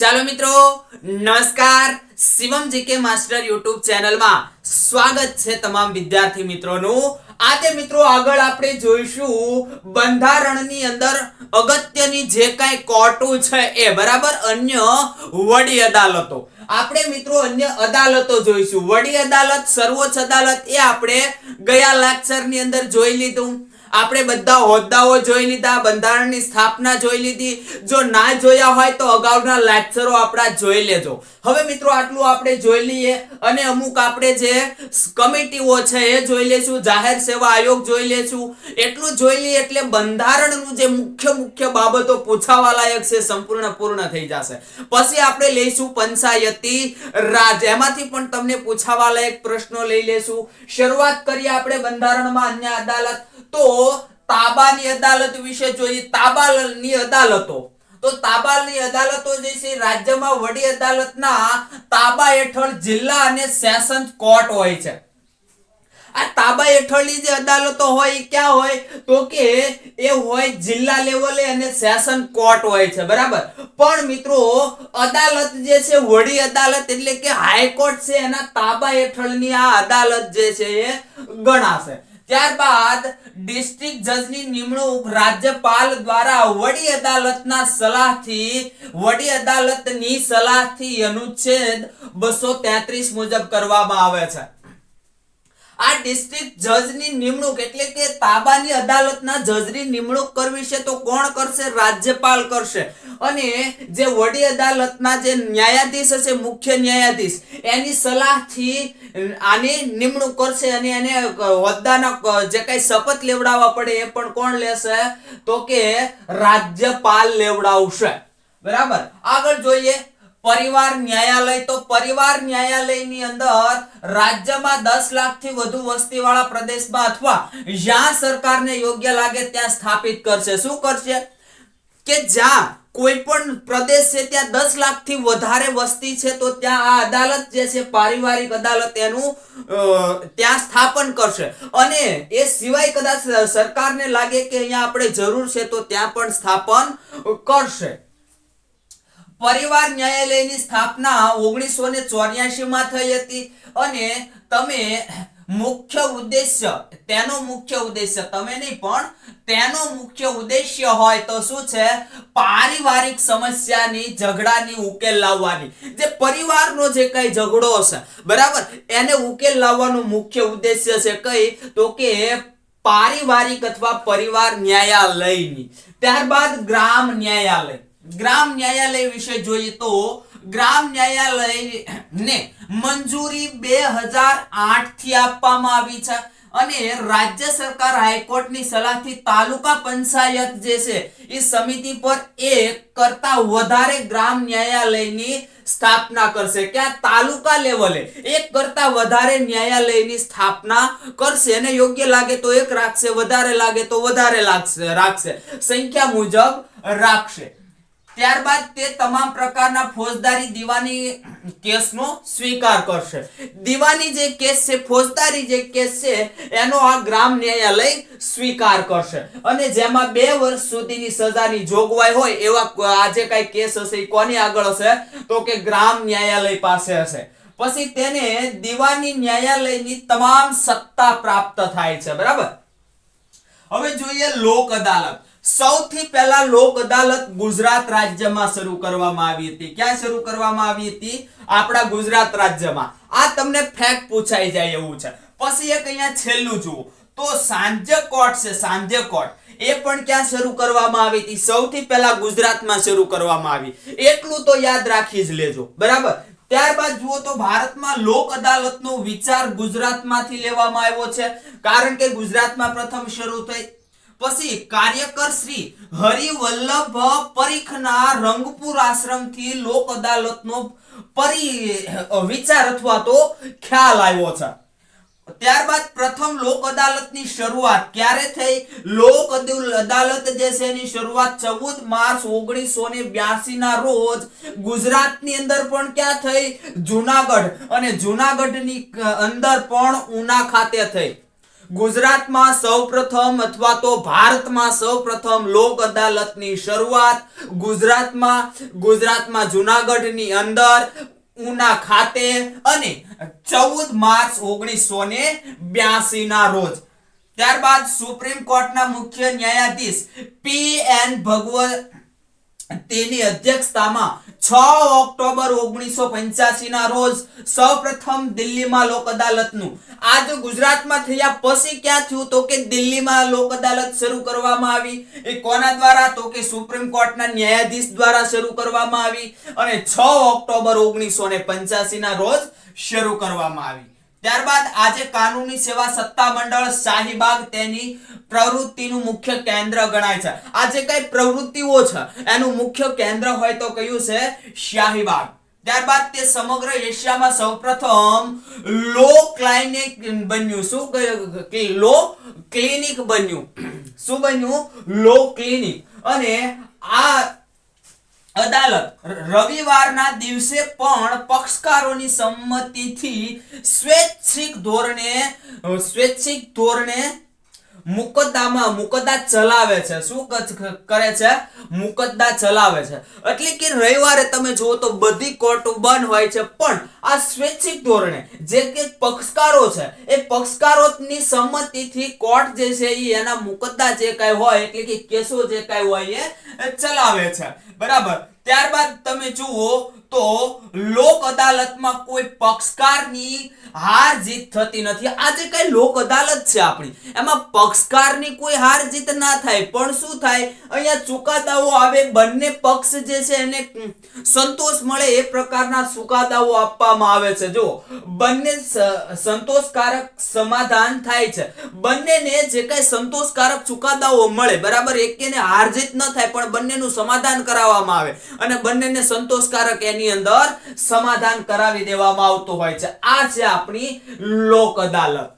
ચાલો મિત્રો, નમસ્કાર. શિવમ જીકે માસ્ટર યુટ્યુબ ચેનલમાં સ્વાગત છે તમામ વિદ્યાર્થી મિત્રોનું. આજે મિત્રો આગળ આપણે જોઈશું બંધારણની અંદર અગત્યની જે કાંઈ કોર્ટો છે એ, બરાબર? અન્ય વડી અદાલતો. આપણે મિત્રો અન્ય અદાલતો જોઈશું. વડી અદાલત, સર્વોચ્ચ અદાલત એ આપણે ગયા લેક્ચરની અંદર જોઈ લીધું. આપણે બધા હોદ્દાઓ જોઈ લીધા, બંધારણની સ્થાપના જોઈ લીધી. જો ના જોયા હોય તો અગાઉના લેક્ચરો આપણા જોઈ લેજો. હવે મિત્રો આટલું આપણે જોઈ લઈએ અને અમુક આપણે જે કમિટીઓ છે એ જોઈ લેશું, જાહેર સેવા આયોગ જોઈ લેશું. એટલું જોઈ લઈએ એટલે બંધારણનું જે મુખ્ય મુખ્ય બાબતો પૂછાવા લાયક છે સંપૂર્ણ પૂર્ણ થઈ જશે. પછી આપણે લઈશું પંચાયતી રાજ. એમાંથી પણ તમને પૂછાવા લાયક પ્રશ્નો લઈ લેશું. શરૂઆત કરીએ આપણે બંધારણમાં અન્ય અદાલત તો તાબાની અદાલત વિશે જોઈએ તાબાની અદાલતો. તો તાબાની અદાલતો જે છે, રાજ્યમાં વડી અદાલતના તાબા હેઠળ જિલ્લા અને સેશન્સ કોર્ટ હોય છે. આ તાબા હેઠળની જે અદાલતો હોય ક્યાં હોય? તો કે એ હોય જિલ્લા લેવલે અને સેશન કોર્ટ હોય છે, બરાબર? પણ મિત્રો, અદાલત જે છે, વડી અદાલત એટલે કે હાઈકોર્ટ છે, એના તાબા હેઠળની આ અદાલત જે છે, એ ગણાશે. ત્યારબાદ ડિસ્ટ્રિક્ટ જજની નિમણૂક રાજ્યપાલ દ્વારા વડી અદાલતના સલાહથી, વડી અદાલતની સલાહથી અનુચ્છેદ બસો તેત્રીસ મુજબ કરવામાં આવે છે. આ ડિસ્ટ્રિક્ટ જજની નિમણૂક એટલે કે તાબાની અદાલતના જજની નિમણૂક કરવી છે તો કોણ કરશે? રાજ્યપાલ કરશે. અને જે વડી અદાલતના જે ન્યાયાધીશ હશે, મુખ્ય ન્યાયાધીશ, એની સલાહથી આની નિમણૂક કરશે અને એને હોદ્દાના જે કઈ શપથ લેવડાવવા પડે એ પણ કોણ લેશે? તો કે રાજ્યપાલ લેવડાવશે. બરાબર? આગળ જોઈએ. પરિવાર ન્યાયાલય, તો પરિવાર ન્યાયાલયની અંદર રાજ્યમાં દસ લાખથી વધુ વસ્તીવાળા પ્રદેશમાં અથવા જ્યાં સરકારને યોગ્ય લાગે ત્યાં સ્થાપિત કરશે. શું કરશે? કે જ્યાં કોઈ પણ પ્રદેશ છે, ત્યાં દસ લાખથી વધારે વસ્તી છે, તો ત્યાં આ અદાલત જે છે, પારિવારિક અદાલત એનું ત્યાં સ્થાપન કરશે. અને એ સિવાય કદાચ સરકારને લાગે કે અહીંયા આપણે જરૂર છે, તો ત્યાં પણ સ્થાપન કરશે. પરિવાર ન્યાયાલયની સ્થાપના ઓગણીસો ને ચોર્યાસી માં થઈ હતી અને તમે મુખ્ય ઉદ્દેશ્ય, તેનો મુખ્ય ઉદ્દેશ્ય, તમે નહીં, પણ તેનો મુખ્ય ઉદ્દેશ્ય હોય તો શું છે? પારિવારિક સમસ્યાની ઝઘડાની ઉકેલ લાવવાની. જે પરિવારનો જે કઈ ઝઘડો છે બરાબર? એને ઉકેલ લાવવાનો મુખ્ય ઉદ્દેશ્ય છે કઈ, તો કે પારિવારિક અથવા પરિવાર ન્યાયાલયની. ત્યારબાદ ગ્રામ ન્યાયાલય. ગ્રામ ન્યાયાલય વિશે જોઈએ તો ગ્રામ ન્યાયાલય મંજૂરી બે હજાર આઠથી આપવામાં આવી છે અને રાજ્ય સરકાર હાઈકોર્ટની સલાહથી તાલુકા પંચાયત જે છે એ સમિતિ પર એક કરતા વધારે ગ્રામ ન્યાયાલયની સ્થાપના કરશે. ક્યાં? તાલુકા લેવલે. એક કરતા વધારે ન્યાયાલયની સ્થાપના કરશે અને યોગ્ય લાગે તો એક રાખશે, વધારે લાગે તો વધારે રાખશે. સંખ્યા મુજબ રાખશે. ત્યારબાદ તે તમામ પ્રકારના ફોજદારી દીવાની કેસનો સ્વીકાર કરશે. દીવાની જે કેસ છે, ફોજદારી જે કેસ છે, એનો આ ગ્રામ ન્યાયાલય સ્વીકાર કરશે. અને જેમાં બે વર્ષ સુધીની સજાની જોગવાઈ હોય એવા આ જે કઈ કેસ હશે એ કોની આગળ હશે? તો કે ગ્રામ ન્યાયાલય પાસે હશે. પછી તેને દીવાની ન્યાયાલયની તમામ સત્તા પ્રાપ્ત થાય છે, બરાબર? હવે જોઈએ લોક અદાલત. સૌથી પહેલા લોક અદાલત ગુજરાત રાજ્યમાં શરૂ કરવામાં આવી હતી. ક્યાં શરૂ કરવામાં આવી હતી? આપણા ગુજરાત રાજ્યમાં. આ તમને ફેક્ટ પૂછાઈ જાય એવું છે. પછી એક અહીંયા છેલ્લું જુઓ. તો સાંજે કોર્ટ છે, સાંજે કોર્ટ. એ પણ ક્યાં શરૂ કરવામાં આવી હતી? સૌથી પહેલા ગુજરાતમાં શરૂ કરવામાં આવી. એટલું તો યાદ રાખી જ લેજો. બરાબર? ત્યારબાદ જુઓ તો ભારતમાં લોક અદાલતનો વિચાર ગુજરાતમાંથી લેવામાં આવ્યો છે. કારણ કે ગુજરાતમાં પ્રથમ શરૂ થઈ પછી કાર્યકર શ્રી હરિવલ્લભ પરીખના રંગપુર આશ્રમથી લોક અદાલતનો પરી, વિચાર અથવા તો ખ્યાલ આવ્યો છે. ત્યારબાદ પ્રથમ લોક અદાલતની શરૂઆત ક્યારે થઈ? લોક અદુલ- અદાલત જે છે એની શરૂઆત ચૌદ માર્ચ ઓગણીસો ને બ્યાસી ના રોજ ગુજરાતની અંદર પણ ક્યાં થઈ? જુનાગઢ. અને જુનાગઢની અંદર પણ ઉના ખાતે થઈ. ગુજરાતમાં સૌપ્રથમ અથવા તો ભારતમાં સૌપ્રથમ લોક અદાલતની શરૂઆત ગુજરાતમાં ગુજરાતમાં જુનાગઢની અંદર, ઉના ખાતે અને ચૌદ માર્ચ ઓગણીસો ને બ્યાસી ના રોજ. ત્યારબાદ સુપ્રીમ કોર્ટના મુખ્ય ન્યાયાધીશ પી એન ભગવત તેની અધ્યક્ષતામાં છ ઓક્ટોબર ઓગણીસો પંચ્યાસી ના રોજ સૌપ્રથમ દિલ્હીમાં લોક અદાલતનું. આ ગુજરાતમાં થયા પછી ક્યાં થયું તો કે દિલ્હીમાં લોક અદાલત શરૂ કરવામાં આવી. એ કોના દ્વારા? તો કે સુપ્રીમ કોર્ટના ન્યાયાધીશ દ્વારા શરૂ કરવામાં આવી. અને છ ઓક્ટોબર ઓગણીસો ને પંચ્યાસી ના રોજ શરૂ કરવામાં આવી. ત્યારબાદ આજે કાનૂની સેવા સત્તા મંડળ શાહીબાગ તેની પ્રવૃત્તિનું મુખ્ય કેન્દ્ર ગણાય છે. આ જે કઈ પ્રવૃત્તિઓ છે, એનું મુખ્ય કેન્દ્ર હોય તો કયું છે? શાહીબાગ. ત્યારબાદ તે સમગ્ર એશિયામાં સૌપ્રથમ લો ક્લાઇનિક બન્યું. શું લો ક્લિનિક બન્યું? શું બન્યું? Law clinic. અને આ અદાલત રવિવારના દિવસે પણ પક્ષકારોની સંમતિથી સ્વૈચ્છિક ધોરણે સ્વૈચ્છિક ધોરણે મુકદ્દામાં મુકદ્દા ચલાવે છે. શું કરે છે? મુકદ્દા ચલાવે છે. એટલે કે રવિવારે તમે જુઓ તો બધી કોર્ટો બંધ હોય છે, પણ આ સ્વૈચ્છિક ધોરણે જે કે પક્ષકારો છે, એ પક્ષકારોની સંમતિથી કોર્ટ જે છે એ એના મુકદ્દા જે કાંઈ હોય, એટલે કે કેસો જે કાંઈ હોય, એ ચલાવે છે. બરાબર? ત્યારબાદ તમે જુઓ તો લોક અદાલતમાં કોઈ પક્ષકારની હાર જીત થતી નથી. આ કઈ લોક અદાલત છે આપણી. એમાં પક્ષકારની કોઈ હાર જીત ના થાય. પણ શું થાય? અહીંયા ચુકાદાઓ આવે, બંને પક્ષ જે છે એને સંતોષ મળે એ પ્રકારના ચુકાદાઓ આપવામાં આવે છે. જો બંને સંતોષકારક સમાધાન થાય છે. બંનેને જે કઈ સંતોષકારક ચુકાદાઓ મળે, બરાબર એકેને હાર જીત ન થાય, પણ બંનેનું સમાધાન કરાવવામાં આવે. અને બંનેને સંતોષકારક એની અંદર સમાધાન કરાવી દેવામાં આવતું હોય છે. આ છે આપણી લોક અદાલત.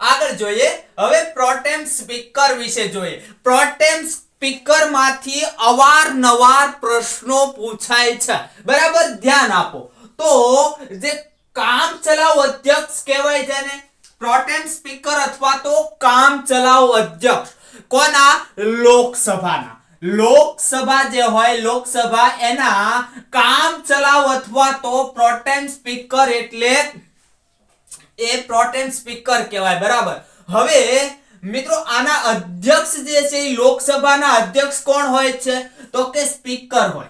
આગળ જોઈએ. હવે પ્રોટેમ સ્પીકર વિશે જોઈએ. પ્રોટેમ સ્પીકરમાંથી અવારનવાર પ્રશ્નો પૂછાય છે. બરાબર? ધ્યાન આપો. તો જે કામ ચલાવ અધ્યક્ષ કહેવાય છે ને પ્રોટેમ સ્પીકર અથવા તો કામ ચલાવ અધ્યક્ષ. કોના? લોકસભાના. લોકસભા જે હોય, લોકસભા એના કામ ચલાવ અથવા તો પ્રોટેમ સ્પીકર એટલે એ પ્રોટેમ સ્પીકર કહેવાય, બરાબર? હવે મિત્રો, આના અધ્યક્ષ જે છે એ લોકસભાના અધ્યક્ષ કોણ હોય છે? તો કે સ્પીકર હોય.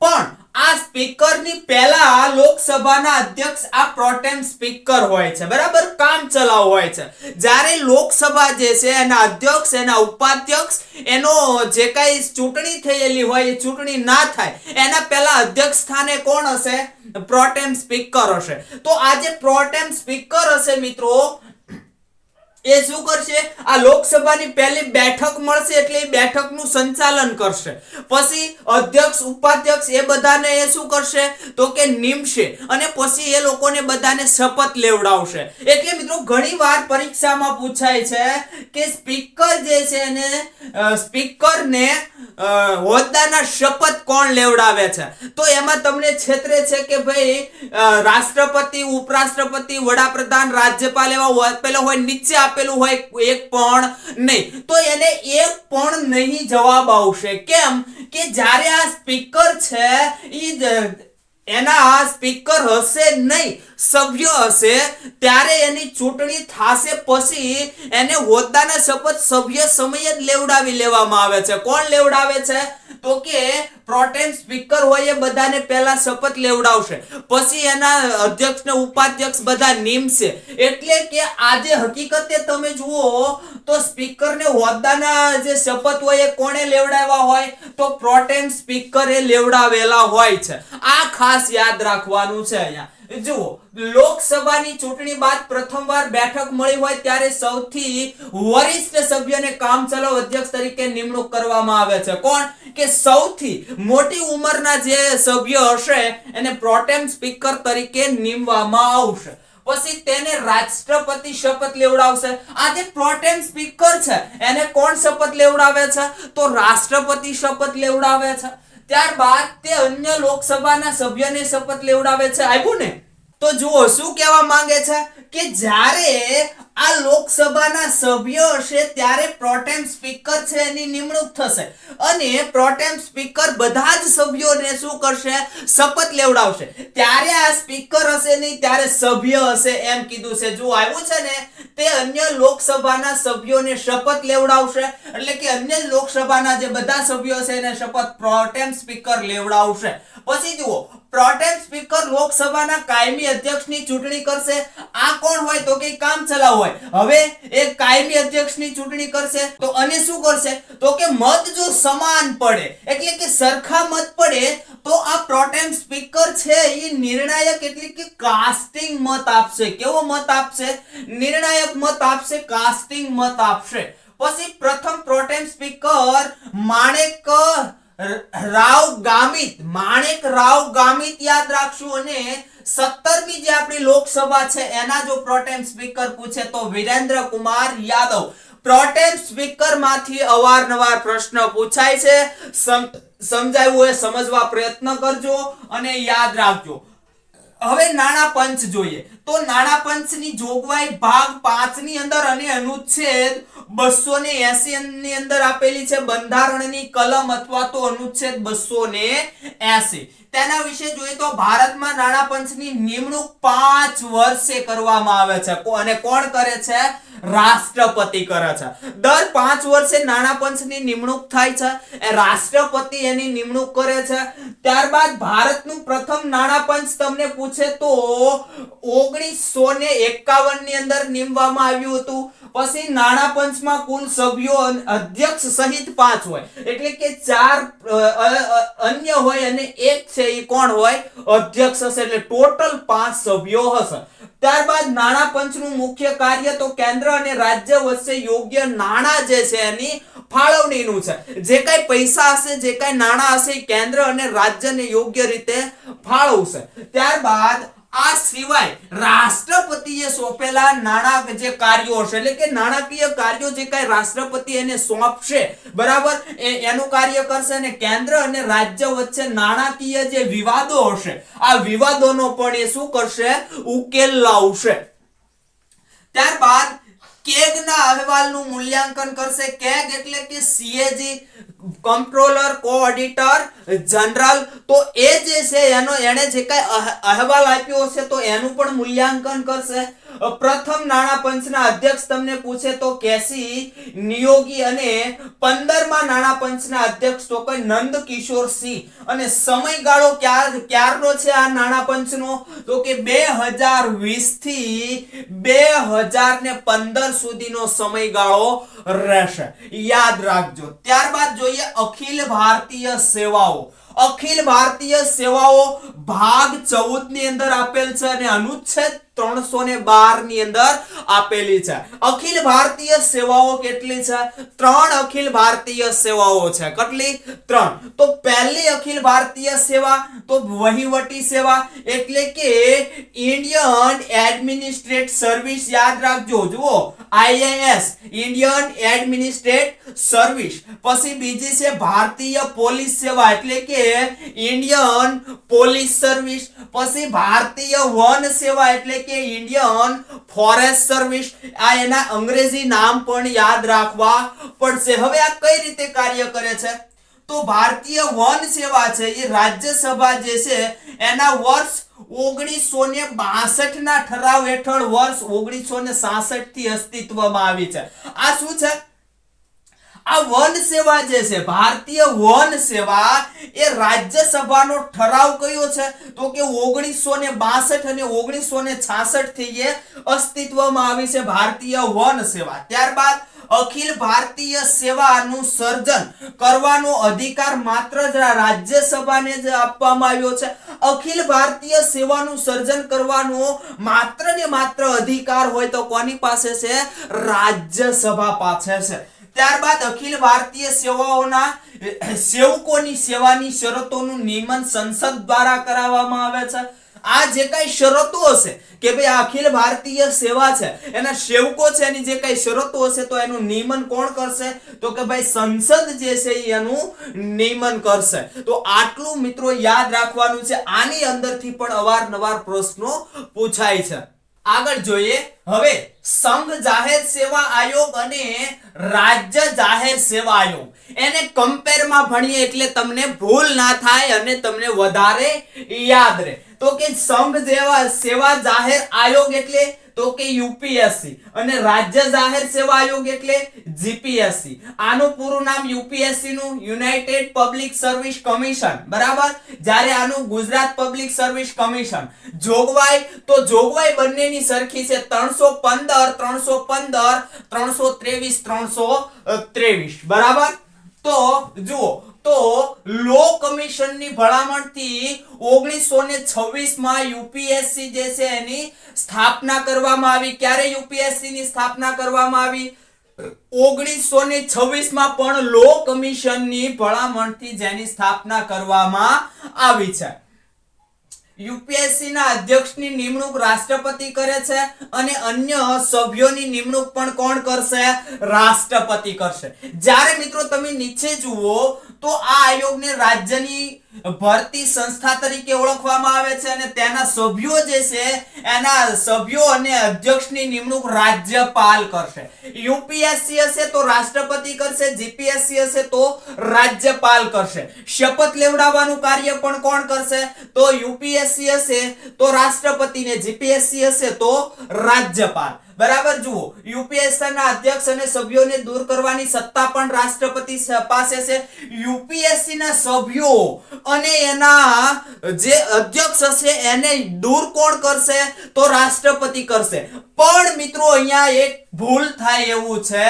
પણ આ સ્પીકરની પહેલા લોકસભાના અધ્યક્ષ આ પ્રોટેમ સ્પીકર હોય છે, બરાબર? કામ ચલાવ હોય છે. જ્યારે લોકસભા જે છે, એના અધ્યક્ષ, એના ઉપાધ્યક્ષ, એનો જે કઈ ચૂંટણી થયેલી હોય, એ ચૂંટણી ના થાય, એના પહેલા અધ્યક્ષ સ્થાને કોણ હશે? પ્રોટેમ સ્પીકર હશે. તો આ જે પ્રોટેમ સ્પીકર હશે મિત્રો એ શું કરશે? આ લોકસભાની પહેલી બેઠક મળશે એટલે એ બેઠકનું સંચાલન કરશે. પછી અધ્યક્ષ, ઉપાધ્યક્ષ એ બધાને એ શું કરશે? તો કે નીમશે. અને પછી એ લોકોને બધાને શપથ લેવડાવશે. એટલે મિત્રો, ઘણી વાર પરીક્ષામાં પૂછાય છે કે સ્પીકર જે છે એને સ્પીકરને હોદ્દાના શપથ કોણ લેવડાવે છે? તો એમાં તમને છેતરે છે કે ભાઈ રાષ્ટ્રપતિ, ઉપરાષ્ટ્રપતિ, વડાપ્રધાન, રાજ્યપાલ એવા પેલો હોય નીચે આપેલું હોય એક પણ નહીં. તો એને એક પણ નહીં જવાબ આવશે. કેમ? કે જ્યારે આ સ્પીકર છે જ- એના સ્પીકર હશે નહીં. સભ્ય હશે, ત્યારે એની ચૂંટણી થાશે પછી એને હોદ્દાના શપથ સભ્ય સમયે જ લેવડાવી લેવામાં આવે છે. કોણ લેવડાવે છે? તો કે પ્રોટેન સ્પીકર હોય એ બધાને પહેલા શપથ લેવડાવશે. પછી એના અધ્યક્ષ ને ઉપાધ્યક્ષ બધા નિમશે. એટલે કે આજે હકીકતે તમે જુઓ તો સ્પીકર ને હોદ્દાના જે શપથ હોય એ કોણે લેવડાવ્યા હોય? તો પ્રોટેમ સ્પીકરે લેવડાવેલા હોય છે. આ ખાસ યાદ રાખવાનું છે અહીંયા. જુઓ, લોકસભાની ચૂંટણી બાદ પ્રથમવાર બેઠક મળી હોય ત્યારે સૌથી વરિષ્ઠ સભ્યને કામચલાઉ અધ્યક્ષ તરીકે નિમણૂક કરવામાં આવે છે. કોણ? કે સૌથી મોટી ઉંમરના જે સભ્ય હશે, એને પ્રોટેમ સ્પીકર તરીકે નિમવામાં આવશે. પછી તેને રાષ્ટ્રપતિ શપથ લેવડાવશે. આ જે પ્રોટેમ સ્પીકર છે, એને કોણ શપથ લેવડાવે છે? તો રાષ્ટ્રપતિ શપથ લેવડાવે છે. ત્યારબાદ તે અન્ય લોકસભાના સભ્યને શપથ લેવડાવે છે. આવ્યું ને? તો જુઓ, શું કહેવા માંગે છે કે જ્યારે આ લોકસભાના સભ્ય હશે ત્યારે પ્રોટેમ સ્પીકર છે એની નિમણૂક થશે. અને પ્રોટેમ સ્પીકર બધા જ સભ્યોને શું કરશે? શપથ લેવડાવશે. ત્યારે આ સ્પીકર હશે નહીં, ત્યારે સભ્ય હશે એમ કીધું છે. જો આવ્યું છે ને? તે અન્ય લોકસભાના સભ્યોને શપથ લેવડાવશે? એટલે કે અન્ય લોકસભાના જે બધા સભ્યો છે એને શપથ પ્રોટેમ સ્પીકર લેવડાવશે. પછી જુઓ પ્રોટેમ સ્પીકર લોકસભાના કાયમી અધ્યક્ષની ચૂંટણી કરશે. આ કોણ હોય તો કે કામ ચલાવ હોય. હવે એ કાયમી અધ્યક્ષની ચૂંટણી કરશે તો અને શું કરશે? તો કે મત જો સમાન પડે, એટલે કે સરખા મત પડે, તો આ પ્રોટેમ સ્પીકર છે એ નિર્ણાયક એટલે કે કાસ્ટિંગ મત આપશે. કેવો મત આપશે? નિર્ણાયક મત આપશે કાસ્ટિંગ મત આપશે. પછી પ્રથમ pro tem speaker Manek Rao Gamit Manek Rao Gamit યાદ રાખશું અને સત્તરમી જે આપણી લોકસભા છે, એના જો પ્રોટેમ સ્પીકર પૂછે તો વિરેન્દ્ર કુમાર યાદવ. પ્રોટેમ સ્પીકરમાંથી અવારનવાર પ્રશ્ન પૂછાય છે. સમ- સમજાયું હોય, સમજવા પ્રયત્ન કરજો અને યાદ રાખજો. હવે નાણા પંચ જોઈએ. તો નાણાં પંચની જોગવાઈ ભાગ પાંચની અંદર અને અનુચ્છેદ બસો ને એસી ની અંદર આપેલી છે. બંધારણની કલમ અથવા તો અનુચ્છેદ બસો ને એસી તેના વિશે જોઈએ તો ભારતમાં નાણા પંચની નિમણૂક પાંચ વર્ષે કરવામાં આવે છે. અને કોણ કરે છે? રાષ્ટ્રપતિ કરે છે. દર પાંચ વર્ષે નાણા પંચની નિમણૂક થાય છે. એ રાષ્ટ્રપતિ એની નિમણૂક કરે છે. ત્યારબાદ ભારતનું પ્રથમ નાણા પંચ તમને પૂછે તો ઓગણીસો ને એકાવનની અંદર નીમવામાં આવ્યું હતું. પછી નાણા પંચમાં કુલ સભ્યો અધ્યક્ષ સહિત પાંચ હોય. એટલે કે ચાર અન્ય હોય અને એક છે એ કોણ હોય? અધ્યક્ષ હશે. એટલે ટોટલ પાંચ સભ્યો હશે. ત્યારબાદ નાણાં પંચનું મુખ્ય કાર્ય તો કેન્દ્ર અને રાજ્ય વચ્ચે યોગ્ય નાણાં જે છે એની ફાળવણીનું છે. જે કાંઈ પૈસા હશે, જે કાંઈ નાણાં હશે કેન્દ્ર અને રાજ્યને યોગ્ય રીતે ફાળવશે. ત્યારબાદ આ સિવાય રાષ્ટ્રપતિએ સોંપેલા નાણાં જે કાર્યો હશે, એટલે કે નાણાકીય કાર્યો જે કાંઈ રાષ્ટ્રપતિ એને સોંપશે, બરાબર? એનું કાર્ય કરશે અને કેન્દ્ર અને રાજ્ય વચ્ચે નાણાકીય જે વિવાદો હશે, આ વિવાદોનો પણ એ શું કરશે? ઉકેલ લાવશે. ત્યારબાદ કેગના અહેવાલનું મૂલ્યાંકન કરશે. કેગ એટલે કે સીએજી કંટ્રોલર કોઓર્ડિનેટર જનરલ તો એ જે છે, એનો એને જે કાંઈ અહ- અહેવાલ આપ્યો હશે, તો એનું પણ મૂલ્યાંકન કરશે. પ્રથમ નાણા પંચના અધ્યક્ષ તમને પૂછે તો કેસી નિયોગી અને પંદરમાં નાણા પંચના અધ્યક્ષ તો કોઈ નંદ કિશોર સિંહ. અને સમયગાળો ક્યાર, ક્યારનો છે આ નાણા પંચનો? તો કે બે હજાર વીસથી બે હજાર ને પંદર સુધીનો સમયગાળો રહેશે. યાદ રાખજો. ત્યારબાદ જોઈએ અખિલ ભારતીય સેવાઓ. અખિલ ભારતીય સેવાઓ ભાગ ચૌદની અંદર આપેલ છે અને અનુચ્છેદ ત્રણસો ને બારની અંદર આપેલી છે. અખિલ ભારતીય સેવાઓ કેટલી છે? ત્રણ અખિલ ભારતીય સેવાઓ છે. કેટલી? ત્રણ. તો પહેલી અખિલ ભારતીય સેવા, તો વહીવટી સેવા, એટલે કે ઇન્ડિયન એડમિનિસ્ટ્રેટ સર્વિસ યાદ રાખજો. જુઓ આઈએએસ ઇન્ડિયન એડમિનિસ્ટ્રેટ સર્વિસ. પછી બીજી છે ભારતીય પોલીસ સેવા, એટલે કે ઇન્ડિયન પોલીસ સર્વિસ. પછી ભારતીય વન સેવા, એટલે કે ઇન્ડિયન ફોરેસ્ટ સર્વિસ આ એના અંગ્રેજી નામ પણ યાદ રાખવા પડશે. હવે આ કઈ રીતે કાર્ય કરે છે? તો ભારતીય વન સેવા છે, એ રાજ્યસભા જે છે, એના વર્ષ ઓગણીસો ને બાસઠ ના ઠરાવ હેઠળ વર્ષ ઓગણીસો ને સાસઠથી અસ્તિત્વમાં આવી છે. આ શું છે? આ વન સેવા જે છે, ભારતીય વન સેવા, એ રાજ્યસભાનો ઠરાવ કયો છે? તો કે ઓગણીસો ને બાસઠ અને ઓગણીસો ને છાસઠથી એ અસ્તિત્વમાં આવી છે ભારતીય વન સેવા. ત્યારબાદ અખિલ ભારતીય સેવાનું સર્જન કરવાનો અધિકાર માત્ર જ રાજ્યસભાને જ આપવામાં આવ્યો છે. અખિલ ભારતીય સેવાનું સર્જન કરવાનો માત્ર ને માત્ર અધિકાર હોય તો કોની પાસે છે? રાજ્યસભા પાસે છે. ત્યારબાદ અખિલ ભારતીય સેવાઓના સેવકોની સેવાની શરતોનું નિયમન સંસદ દ્વારા કરાવવામાં આવે છે. આ જે કઈ શરતો હશે કે ભાઈ અખિલ ભારતીય સેવા છે, એના સેવકો છે, એની જે કઈ શરતો હશે તો એનું નિયમન કોણ કરશે? તો કે ભાઈ સંસદ જે છે એનું નિયમન કરશે. તો આટલું મિત્રો યાદ રાખવાનું છે. આની અંદરથી પણ અવારનવાર પ્રશ્નો પૂછાય છે. આગળ જોઈએ. હવે સંઘ જાહેર સેવા આયોગ અને રાજ્ય જાહેર સેવા આયોગ. એને કમ્પેરમાં ભણીએ એટલે તમને ભૂલ ના થાય અને તમને વધારે યાદ રહે. તો કે સંઘ જેવા સેવા જાહેર આયોગ એટલે તો કે યુપીએસસી. અને રાજ્ય જાહેર સેવા આયોગ એટલે જીપીએસસી. આનું પૂરું નામ યુપીએસસી નું યુનાઇટેડ પબ્લિક સર્વિસ કમિશન. બરાબર? જ્યારે આનું ગુજરાત પબ્લિક સર્વિસ કમિશન. જોગવાઈ, તો જોગવાઈ બંનેની સરખી છે. ત્રણસો પંદર ત્રણસો પંદર, ત્રણસો ત્રેવીસ ત્રણસો ત્રેવીસ. બરાબર? તો જુઓ તો લો કમિશનની ભલામણથી ઓગણીસો ને છવ્વીસમાં યુપીએસસી જે છે એની સ્થાપના કરવામાં આવી. ક્યારે યુપીએસસી ની સ્થાપના કરવામાં આવી? ઓગણીસો ને છવ્વીસમાં પણ લો કમિશનની ભલામણથી જેની સ્થાપના કરવામાં આવી છે. યુપીએસસી ના અધ્યક્ષની નિમણૂક રાષ્ટ્રપતિ કરે છે અને અન્ય સભ્યોની નિમણૂક પણ કોણ કરશે? રાષ્ટ્રપતિ કરશે. જ્યારે મિત્રો તમે નીચે જુઓ તો આ આયોગને રાજ્યની ભરતી સંસ્થા તરીકે ઓળખવામાં આવે છે અને તેના સભ્યો જે છે, એના સભ્યો અને અધ્યક્ષની નિમણૂક રાજ્યપાલ કરશે. યુપીએસસી હશે તો રાષ્ટ્રપતિ કરશે, જીપીએસસી હશે તો રાજ્યપાલ કરશે. શપથ લેવડાવવાનું કાર્ય પણ કોણ કરશે? તો યુપીએસસી હશે તો રાષ્ટ્રપતિ ને જીપીએસસી હશે તો રાજ્યપાલ. બરાબર જુઓ યુપીએસસી ના અધ્યક્ષ અને સભ્યોને દૂર કરવાની સત્તા પણ રાષ્ટ્રપતિ પાસે છે. યુપીએસસી ના સભ્યો અને એના જે અધ્યક્ષ હશે એને દૂર કોણ કરશે તો રાષ્ટ્રપતિ કરશે. પણ મિત્રો, અહીંયા એક ભૂલ થાય એવું છે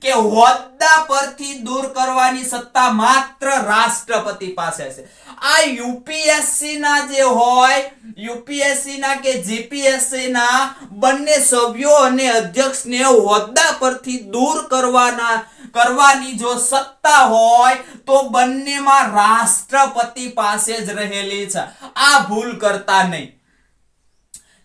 કે હોદ્દા પરથી દૂર કરવાની સત્તા માત્ર રાષ્ટ્રપતિ પાસે છે. આ યુપીએસસી ના જે હોય યુપીએસસી ના કે જીપીએસસી ના બંને સભ્યો અને અધ્યક્ષને હોદ્દા પરથી દૂર કરવાના, કરવાની જો સત્તા હોય, તો બંનેમાં રાષ્ટ્રપતિ પાસે જ રહેલી છે. આ ભૂલ કરતા નહીં.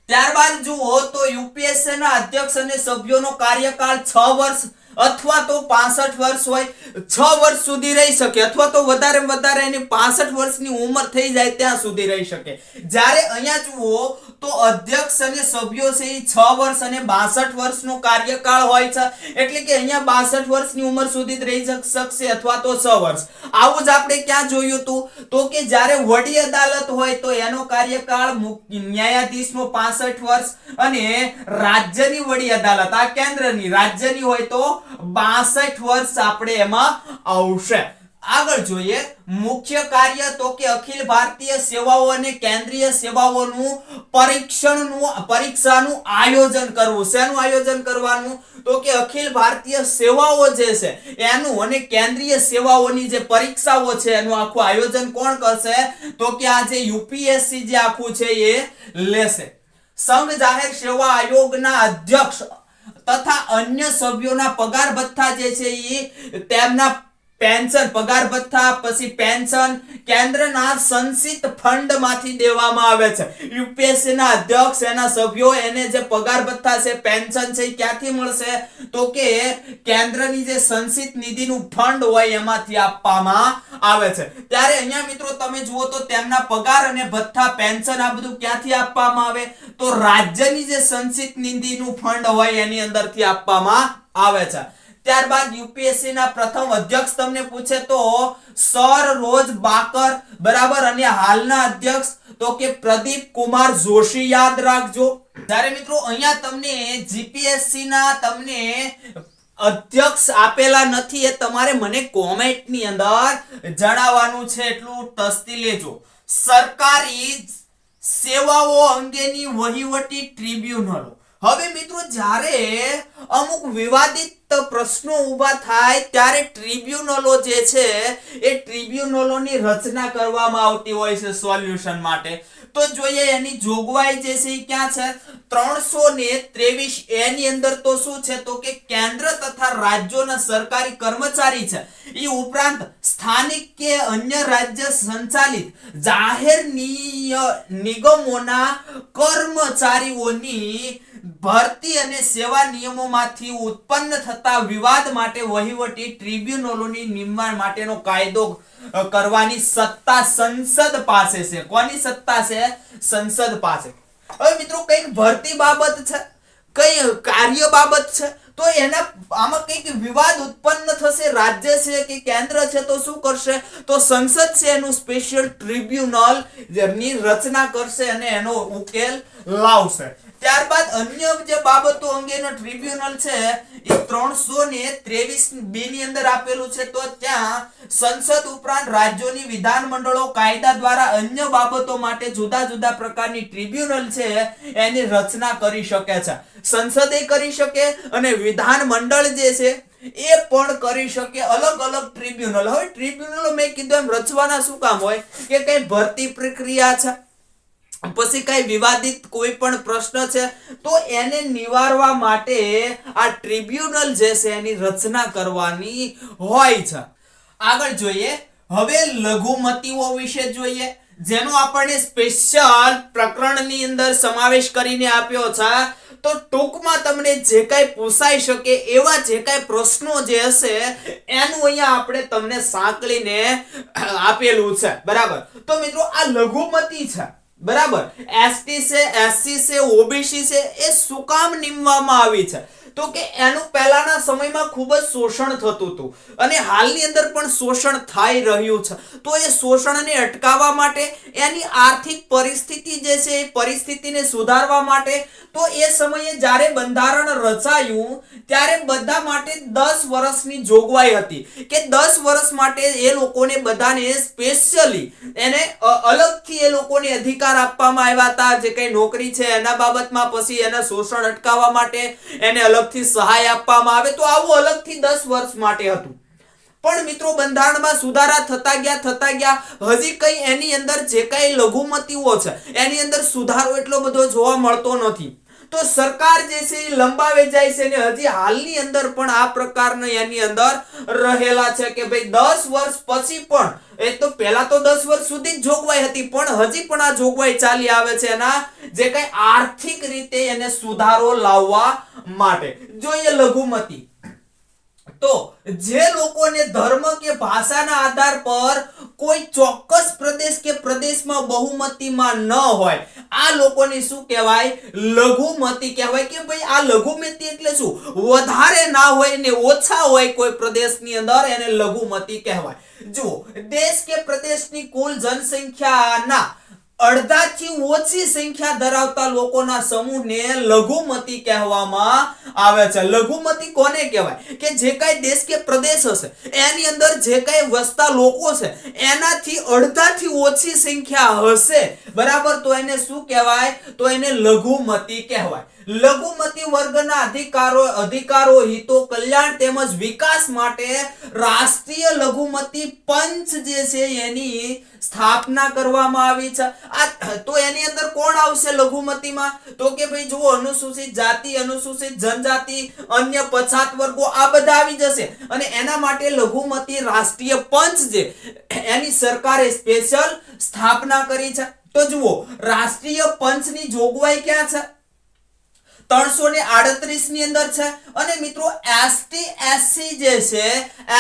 ત્યારબાદ જુઓ તો યુપીએસસી ના અધ્યક્ષ અને સભ્યોનો કાર્યકાળ છ વર્ષ અથવા તો પાસઠ વર્ષ હોય, છ વર્ષ સુધી રહી શકે અથવા તો વધારે વધારે એની પાસઠ વર્ષની ઉંમર થઈ જાય ત્યાં સુધી રહી શકે. જ્યારે અહીંયા જુઓ તો અધ્યક્ષ અને સભ્યો છે એ છ વર્ષ અને બાસઠ વર્ષનો કાર્યકાળ હોય છે. એટલે કે અહીંયા બાસઠ વર્ષની ઉંમર સુધી રહી શકશે અથવા તો છ વર્ષ. આવું જ આપણે ક્યાં જોયું હતું તો કે જ્યારે વડી અદાલત હોય તો એનો કાર્યકાળ ન્યાયાધીશનો પાસઠ વર્ષ અને રાજ્યની વડી અદાલત. આ કેન્દ્રની રાજ્યની હોય તો બાસઠ વર્ષ આપણે એમાં આવશે. આગળ જોઈએ. મુખ્ય કાર્ય તો કે અખિલ ભારતીય સેવાઓ અને કેન્દ્રીય સેવાઓનું પરીક્ષણનું, પરીક્ષાનું આયોજન કરવું. શેનું આયોજન કરવાનું? તો કે અખિલ ભારતીય સેવાઓ જે છે, એનું અને કેન્દ્રીય સેવાઓની જે પરીક્ષાઓ છે, એનું આખું આયોજન કોણ કરશે? તો કે આ જે યુપીએસસી જે આખું છે એ લેશે. સંઘ જાહેર સેવા આયોગના અધ્યક્ષ તથા અન્ય સભ્યોના પગાર ભથ્થા જે છે એ તેમના પેન્શન, પગાર ભથ્થા, પછી પેન્શન, કેન્દ્રના સંસિત ફંડમાંથી દેવામાં આવે છે. યુપીએસસી ના અધ્યક્ષ, એના સભ્યો, એને જે પગાર ભથ્થા છે, પેન્શન છે ક્યાંથી મળશે? તો કે કેન્દ્રની જે સંસિત નિધિનું ફંડ હોય, એમાંથી આપવામાં આવે છે. ત્યારે અહીંયા મિત્રો તમે જુઓ તો તેમના પગાર અને ભથ્થા, પેન્શન આ બધું ક્યાંથી આપવામાં આવે? તો રાજ્યની જે સંસિત નિધિનું ફંડ હોય, એની અંદરથી આપવામાં આવે છે. ત્યારબાદ યુપીએસસી ના પ્રથમ અધ્યક્ષ તમને પૂછે તો, સર રોજ બાકર, બરાબર? અને હાલના અધ્યક્ષ તો કે પ્રદીપ કુમાર જોશી યાદ રાખજો. જ્યારે મિત્રો, અહીંયા તમને જીપીએસસી ના તમને અધ્યક્ષ આપેલા નથી એ તમારે મને કોમેન્ટની અંદર જણાવવાનું છે, એટલું ટસતી લેજો. સરકારી સેવાઓ અંગેની વહીવટી ટ્રિબ્યુનલો હવે મિત્રો જ્યારે અમુક વિવાદિત પ્રશ્નો ઊભા થાય ત્યારે ટ્રિબ્યુનલો જે છે, એ ટ્રિબ્યુનલોની રચના કરવામાં આવતી હોય છે સોલ્યુશન માટે. તો જોઈએ એની જોગવાઈ જે છે એ ક્યાં છે? ત્રણસો ને ત્રેવીસ એની અંદર તો શું છે? તો કે કેન્દ્ર તથા રાજ્યોના સરકારી કર્મચારી છે. એ ઉપરાંત સ્થાનિક કે અન્ય રાજ્ય સંચાલિત જાહેર નિગમોના કર્મચારીઓની ભરતી અને સેવા નિયમોમાંથી ઉત્પન્ન થતા વિવાદ માટે વહીવટી ટ્રિબ્યુનલોની નિર્માણ માટેનો કાયદો કરવાની સત્તા સંસદ પાસે છે. કોની સત્તા છે? સંસદ પાસે. હવે મિત્રો, કંઈક ભરતી બાબત છે, કઈ કાર્ય બાબત છે, તો એના, આમાં કંઈક વિવાદ ઉત્પન્ન થશે, રાજ્ય છે કે કેન્દ્ર છે, તો શું કરશે? તો સંસદ છે, એનું સ્પેશિયલ ટ્રિબ્યુનલની રચના કરશે અને એનો ઉકેલ લાવશે. ત્યારબાદ અન્ય જે બાબતો અંગેનો ટ્રિબ્યુનલ છે, એ ત્રણસો ને ત્રેવીસ બી ની અંદર આપેલું છે. તો ત્યાં સંસદ ઉપરાંત રાજ્યોની વિધાન મંડળો કાયદા દ્વારા અન્ય બાબતો માટે જુદા જુદા પ્રકારની ટ્રિબ્યુનલ છે, એની રચના કરી શકે છે. સંસદે કરી શકે અને વિધાન મંડળ જે છે, એ પણ કરી શકે. અલગ અલગ ટ્રિબ્યુનલ હવે ટ્રિબ્યુનલો મેં કીધું એમ રચવાના શું કામ હોય? કે કઈ ભરતી પ્રક્રિયા છે. પછી કઈ વિવાદિત કોઈ પણ પ્રશ્ન છે, તો એને નિવારવા માટે આ ટ્રિબ્યુનલ જે છે એની રચના કરવાની હોય છે. આગળ જોઈએ, હવે લઘુમતીઓ વિશે જોઈએ, જેનો આપણને સ્પેશિયલ પ્રકરણની અંદર સમાવેશ કરીને આપ્યો છે, તો ટૂંકમાં તમને જે કાંઈ પૂછાઈ શકે, એવા જે કાંઈ પ્રશ્નો જે હશે, એનું અહીંયા આપણે તમને સાંકળીને આપેલું છે. બરાબર? તો મિત્રો, આ લઘુમતી છે. બરાબર? એસટી છે એસસી છે ઓબીસી છે એ શું કામ નીમવામાં આવી છે? તો કે એનું પહેલાના સમયમાં ખૂબ જ શોષણ થતું હતું અને હાલની અંદર પણ શોષણ થઈ રહ્યું છે. તો એ શોષણને અટકાવવા માટે, એની આર્થિક પરિસ્થિતિ જે છે એ પરિસ્થિતિને સુધારવા માટે, તો એ સમયે જ્યારે બંધારણ રચાયું, ત્યારે બધા માટે દસ વર્ષની જોગવાઈ હતી. કે દસ વર્ષ માટે એ લોકોને બધાને સ્પેશિયલી એને અલગથી એ લોકોને અધિકાર આપવામાં આવ્યા હતા. જે કંઈ નોકરી છે એના બાબતમાં પછી એના શોષણ અટકાવવા માટે એને અલગથી સહાય આપવામાં આવે તો આવું અલગથી દસ વર્ષ માટે હતું. પણ મિત્રો, બંધારણમાં સુધારા થતા ગયા થતા ગયા. હજી કઈ એની અંદર જે કઈ લઘુમતીઓ છે, એની અંદર સુધારો એટલો બધો જોવા મળતો નથી. તો સરકાર જે છે એ લંબાવે જાય છે ને હજી હાલની અંદર પણ આ પ્રકારના એની અંદર રહેલા છે કે ભાઈ દસ વર્ષ પછી પણ, એ તો પહેલા તો દસ વર્ષ સુધી જ જોગવાઈ હતી, પણ હજી પણ આ જોગવાઈ ચાલી આવે છે એના જે કઈ આર્થિક રીતે એને સુધારો લાવવા માટે. જોઈએ લઘુમતી. તો જે લોકોને ધર્મ કે ભાષાના આધાર પર કોઈ ચોક્કસ પ્રદેશ કે પ્રદેશમાં બહુમતીમાં ન હોય, આ લોકોને શું કહેવાય? લઘુમતી કહેવાય કે ભાઈ આ લઘુમતી એટલે શું? વધારે ના હોય ને ઓછા હોય કોઈ પ્રદેશની અંદર એને લઘુમતી કહેવાય. જુઓ, દેશ કે પ્રદેશની કુલ જનસંખ્યાના અડધાથી ઓછી સંખ્યા ધરાવતા લોકોના સમૂહને લઘુમતી કહેવામાં આવે છે. લઘુમતી કોને કહેવાય? કે જે કાંઈ દેશ કે પ્રદેશ હશે એની અંદર જે કાંઈ વસતા લોકો છે, એનાથી અડધાથી ઓછી સંખ્યા હશે. બરાબર? તો એને શું કહેવાય? તો એને લઘુમતી કહેવાય. લઘુમતી વર્ગના અધિકારો અધિકારો, હિતો, કલ્યાણ તેમજ વિકાસ માટે રાષ્ટ્રીય લઘુમતી પંચ જે છે એની સ્થાપના કરવામાં આવી છે. આ તો એની અંદર કોણ આવશે લઘુમતીમાં? તો કે ભાઈ જુઓ, અનુસૂચિત જાતિ, અનુસૂચિત જનજાતિ, અન્ય પછાત વર્ગો આ બધા આવી જશે. અને એના માટે લઘુમતી રાષ્ટ્રીય પંચ જે એની સરકારે સ્પેશિયલ સ્થાપના કરી છે. તો જુઓ, રાષ્ટ્રીય પંચની જોગવાઈ ક્યાં છે? ત્રણસો ને આડત્રીસની અંદર છે. અને મિત્રો એસટી એસસી જે છે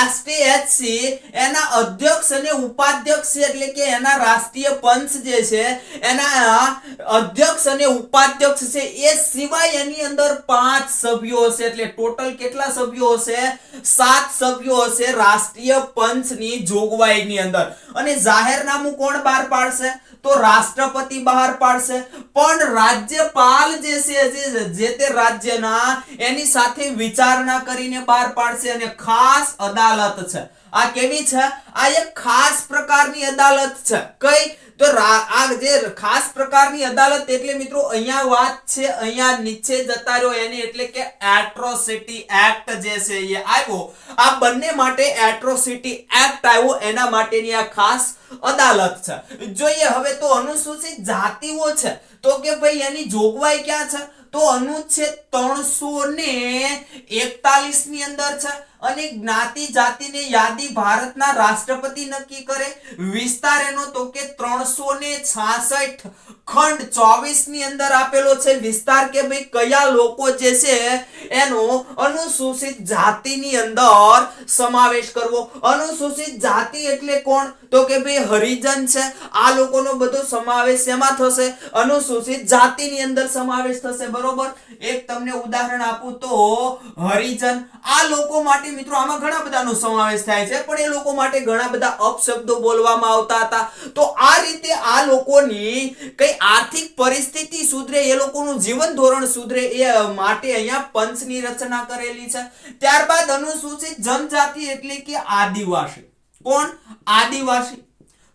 એસટી એચસી એના અધ્યક્ષ અને ઉપાધ્યક્ષ એટલે કે એના રાષ્ટ્રીય પંચ જે છે, એના અધ્યક્ષ અને ઉપાધ્યક્ષ છે. એ સિવાય એની અંદર પાંચ સભ્યો હશે. એટલે ટોટલ કેટલા સભ્યો હશે? સાત સભ્યો હશે રાષ્ટ્રીય પંચની જોગવાઈની અંદર. અને જાહેરનામું કોણ બહાર પાડશે? તો રાષ્ટ્રપતિ બહાર પાડશે. પણ રાજ્યપાલ જે છે જે તે રાજ્યના એની સાથે વિચારણા કરીને બહાર પાડશે અને ખાસ અદાલત છે. આ કેવી છે? આ એક ખાસ પ્રકારની અદાલત છે. કઈ? તો આ જે ખાસ પ્રકારની અદાલત એટલે મિત્રો અહીંયા વાત છે, અહીંયા નીચે જતા રહ્યો એની એટલે કે એટ્રોસિટી એક્ટ જે છે એ આવ્યો. આ બંને માટે એટ્રોસિટી એક્ટ આવ્યો, એના માટેની આ ખાસ અદાલત છે. જોઈએ, હવે તો અનુસૂચિત જાતિઓ છે. તો કે ભાઈ એની જોગવાઈ ક્યાં છે? તો અનુચ્છેદ ત્રણસો ને એકતાલીસની અંદર છે. અને જ્ઞાતિ જાતિની યાદી ભારતના રાષ્ટ્રપતિ નક્કી કરે. વિસ્તાર એનો તો કે ત્રણસો ને છાસઠ ખંડ ચોવીસની અંદર આપેલો છે. વિસ્તાર કે ભાઈ કયા લોકો જે છે એનો અનુસૂચિત જાતિની અંદર સમાવેશ કરવો. અનુસૂચિત જાતિ એટલે કોણ? તો કે ભાઈ હરિજન છે. આ લોકોનો બધો સમાવેશ એમાં થશે? અનુસૂચિત જાતિની અંદર સમાવેશ થશે. બરોબર? એક તમને ઉદાહરણ આપું તો હરિજન. આ લોકો માટે મિત્રો, આમાં ઘણા બધાનો સમાવેશ થાય છે, પણ એ લોકો માટે ઘણા બધા અપશબ્દો બોલવામાં આવતા હતા. તો આ રીતે આ લોકોની કઈ આર્થિક પરિસ્થિતિ સુધરે, એ લોકોનું જીવન ધોરણ સુધરે, એ માટે અહીંયા પંચની રચના કરેલી છે. ત્યારબાદ અનુસૂચિત જનજાતિ એટલે કે આદિવાસી. કોણ? આદિવાસી.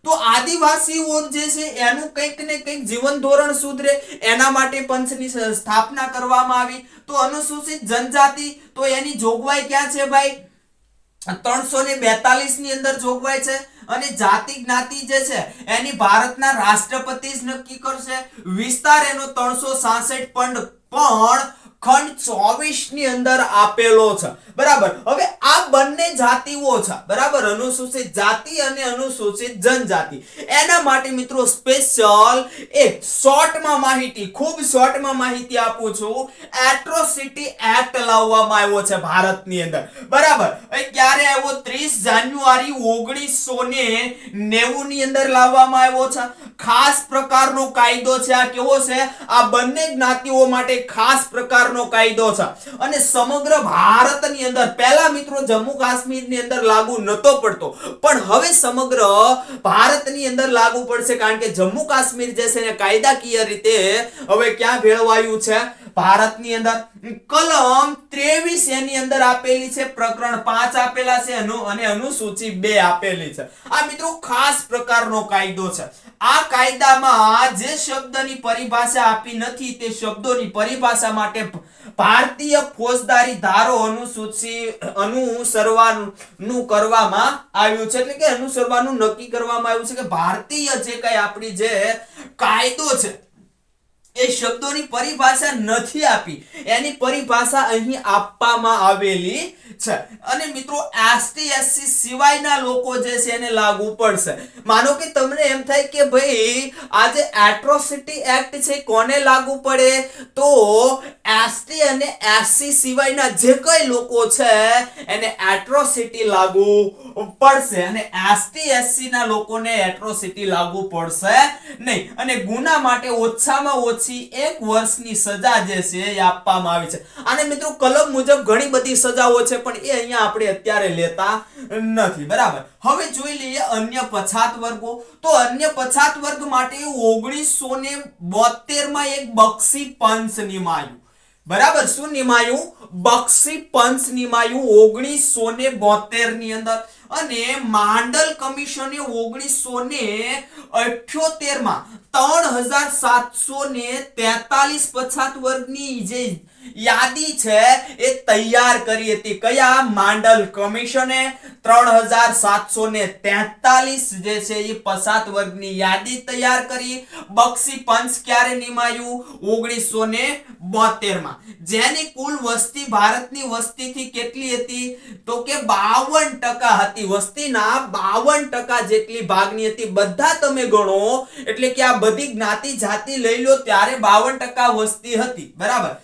તો આદિવાસીઓ જે છે એનું કંઈક ને કંઈક જીવન ધોરણ સુધરે એના માટે પંચની સ્થાપના કરવામાં આવી. તો અનુસૂચિત જનજાતિ, તો એની જોગવાઈ ક્યાં છે ભાઈ? ત્રણસો ને બેતાલીસની અંદર જોગવાઈ છે અને જાતિ જ્ઞાતિ જે છે એની ભારતના રાષ્ટ્રપતિ જ નક્કી કરશે. વિસ્તાર એનો ત્રણસો સાસઠ પણ પણ ખંડ ચોવીસની અંદર આપેલો છે. બરાબર? હવે આ બંને જાતિઓ છે. બરાબર? અનુસૂચિત જાતિ અને અનુસૂચિત જનજાતિ. એના માટે મિત્રો સ્પેશિયલ એક શોર્ટમાં માહિતી, ખૂબ શોર્ટમાં માહિતી આપું છું. એટ્રોસિટી એક્ટ લાવવામાં આવ્યો છે ભારતની અંદર. બરાબર? ક્યારે આવ્યો? 30 જાન્યુઆરી ઓગણીસો ને નેવું ની અંદર લાવવામાં આવ્યો છે. ખાસ પ્રકારનો કાયદો છે. આ કેવો છે? આ બંને જ્ઞાતિઓ માટે ખાસ પ્રકારનો કાયદો છે. અને સમગ્ર ભારતની અંદર, પહેલા મિત્રો જમ્મુ કાશ્મીરની અંદર લાગુ નતો પડતો. પણ હવે સમગ્ર ભારતની અંદર લાગુ પડશે કારણ કે જમ્મુ કાશ્મીર જે છે ને કાયદાકીય રીતે હવે ક્યાં ભેળવાયું છે? ભારતની અંદર કલમ ત્રેવીસ એની અંદર આપેલી છે, પ્રકરણ પાંચ આપેલા છે, અનુ અને અનુસૂચિ બે આપેલી છે. આ મિત્રો ખાસ પ્રકારનો કાયદો છે. આ કાયદામાં જે શબ્દની પરિભાષા આપી નથી તે શબ્દોની પરિભાષા માટે ભારતીય ફોજદારી ધારો અનુસૂચિ અનુસરવાનું કરવામાં આવ્યું છે. એટલે કે અનુસરવાનું નક્કી કરવામાં આવ્યું છે કે ભારતીય જે કઈ આપણી જે કાયદો છે એ શબ્દોની પરિભાષા નથી આપી. એની પરિભાષા અહીં આપવામાં આવેલી છે. અને મિત્રો એસટી એસસી સિવાયના લોકો જે છે એને લાગુ પડશે. માનો કે તમને એમ થાય કે ભાઈ આ જે એટ્રોસિટી એક્ટ છે, કોને લાગુ પડે? તો એસટી અને એસસી સિવાયના જે કઈ લોકો છે, એને એટ્રોસિટી લાગુ પડશે. અને એસટી એસસી ના લોકોને એટ્રોસિટી લાગુ પડશે નહીં. અને ગુના માટે ઓછામાં ઓછી એક વર્ષની સજા જે છે એ આપવામાં આવી છે. અને મિત્રો, કલમ મુજબ ઘણી બધી સજાઓ છે, પણ એ અહીંયા આપણે અત્યારે લેતા નથી. બરાબર? હવે જોઈ લઈએ અન્ય પછાત વર્ગો. તો અન્ય પછાત વર્ગ માટે ઓગણીસો ને બોતેરમાં એક બક્ષી પંચ નિમાયું બરાબર શું નિમાયું? બક્ષી પંચ નિમાયું ઓગણીસો ને બોતેરની અંદર. અને માંડલ કમિશને ઓગણીસો ને અઠ્યોતેરમાં ત્રણ હજાર સાતસો ને તેતાલીસ પછાત વર્ગની જે યાદી છે એ તૈયાર કરી હતી. કયા માંડલ કમિશને ત્રણ હજાર સાતસો ને તેતાલીસ જે છે એ પસાત વર્ગની યાદી તૈયાર કરી. બક્ષી પંચ ક્યારે નિમાયું? ઓગણીસો ને બોતેરમાં જેની કુલ વસ્તી ભારતની વસ્તીથી કેટલી હતી? તો કે બાવન ટકા હતી. વસ્તીના બાવન ટકા જેટલી ભાગની હતી. બધા તમે ગણો, એટલે કે આ બધી જ્ઞાતિ જાતિ લઈ લો, ત્યારે બાવન ટકા વસ્તી હતી. બરાબર?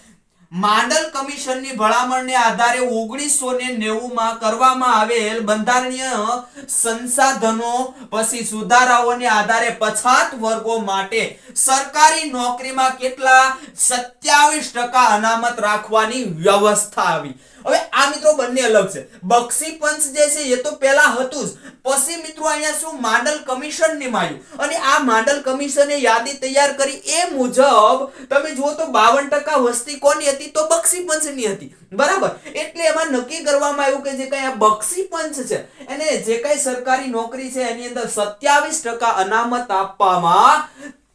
માંડલ કમિશનની ભલામણને આધારે ઓગણીસો ને નેવું માં કરવામાં આવેલ બંધારણીય સંસાધનો પછી સુધારાઓને આધારે પછાત વર્ગો માટે સરકારી નોકરીમાં કેટલા સત્યાવીસ ટકા અનામત રાખવાની વ્યવસ્થા આવી. હવે આ મિત્રો બંને અલગ છે. બક્ષી પંચ જે છે, એ તો પહેલા હતું જ. પછી મિત્રો અહીંયા શું? માંડલ કમિશન નિમાયું અને આ માંડલ કમિશને યાદી તૈયાર કરી. એ મુજબ તમે જુઓ તો બાવન ટકા વસ્તી કોની હતી? તો બક્ષી પંચની હતી. બરાબર? એટલે એમાં નક્કી કરવામાં આવ્યું કે જે કઈ આ બક્ષી પંચ છે, એને જે કઈ સરકારી નોકરી છે, એની અંદર સત્યાવીસ ટકા અનામત આપવામાં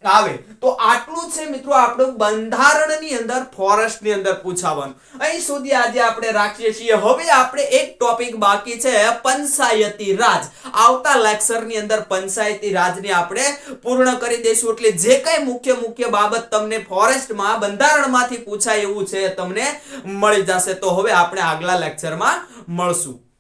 આવે. તો આટલું છે મિત્રો આપણું બંધારણની અંદર, ફોરેસ્ટની અંદર પૂછાવાનું. અહીં સુધી આજે આપણે રાખીએ છીએ. હવે આપણે એક ટોપિક બાકી છે, પંચાયતી રાજ. આવતા લેક્ચરની અંદર પંચાયતી રાજને આપણે પૂર્ણ કરી દઈશું. એટલે જે કઈ મુખ્ય મુખ્ય બાબત તમને ફોરેસ્ટમાં, બંધારણમાંથી પૂછાય એવું છે તમને મળી જશે. તો હવે આપણે આગલા લેક્ચરમાં મળશું.